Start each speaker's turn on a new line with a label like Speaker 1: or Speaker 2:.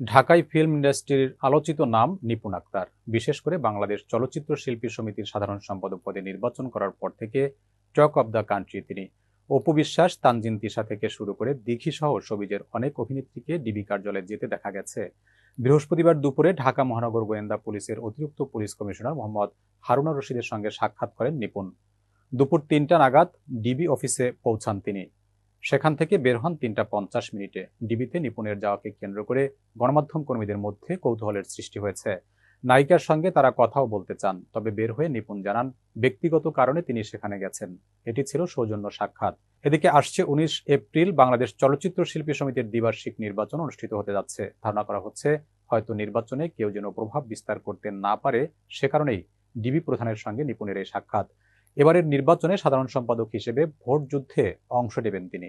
Speaker 1: ঢাকাই ফিল্ম ইন্ডাস্ট্রির আলোচিত নাম নিপুণ আক্তার। বিশেষ করে বাংলাদেশ চলচ্চিত্র শিল্পী সমিতির সাধারণ সম্পাদক পদে নির্বাচন করার পর থেকে টক অব দ্য কান্ট্রি তিনি। অপু বিশ্বাস, তানজিন তিশা থেকে শুরু করে দিঘি সহ সবিজের অনেক অভিনেত্রীকে ডিবি কার্যালয়ে যেতে দেখা গেছে। বৃহস্পতিবার দুপুরে ঢাকা মহানগর গোয়েন্দা পুলিশের অতিরিক্ত পুলিশ কমিশনার মোহাম্মদ হারুনা রশিদের সঙ্গে সাক্ষাৎ করেন নিপুণ। দুপুর তিনটা নাগাদ ডিবি অফিসে পৌঁছান তিনি। সেখান থেকে বের হন তিনটা পঞ্চাশ মিনিটে। ডিবিতে নিপুণের যাওয়াকে কেন্দ্র করে গণমাধ্যম কর্মীদের মধ্যে কৌতূহলের সৃষ্টি হয়েছে। নায়িকার সঙ্গে তারা কথাও বলতে চান, তবে বের হয়ে নিপুণ জানান, ব্যক্তিগত কারণে তিনি সেখানে গেছেন। এটি ছিল সৌজন্য সাক্ষাৎ। এদিকে আসছে উনিশ এপ্রিল, বাংলাদেশ চলচ্চিত্র শিল্পী সমিতির দ্বিবার্ষিক নির্বাচন অনুষ্ঠিত হতে যাচ্ছে। ধারণা করা হচ্ছে, হয়তো নির্বাচনে কেউ যেন প্রভাব বিস্তার করতে না পারে, সে কারণেই ডিবি প্রধানের সঙ্গে নিপুণের এই সাক্ষাৎ। এবারের নির্বাচনে সাধারণ সম্পাদক হিসেবে ভোট যুদ্ধে অংশ নেবেন তিনি।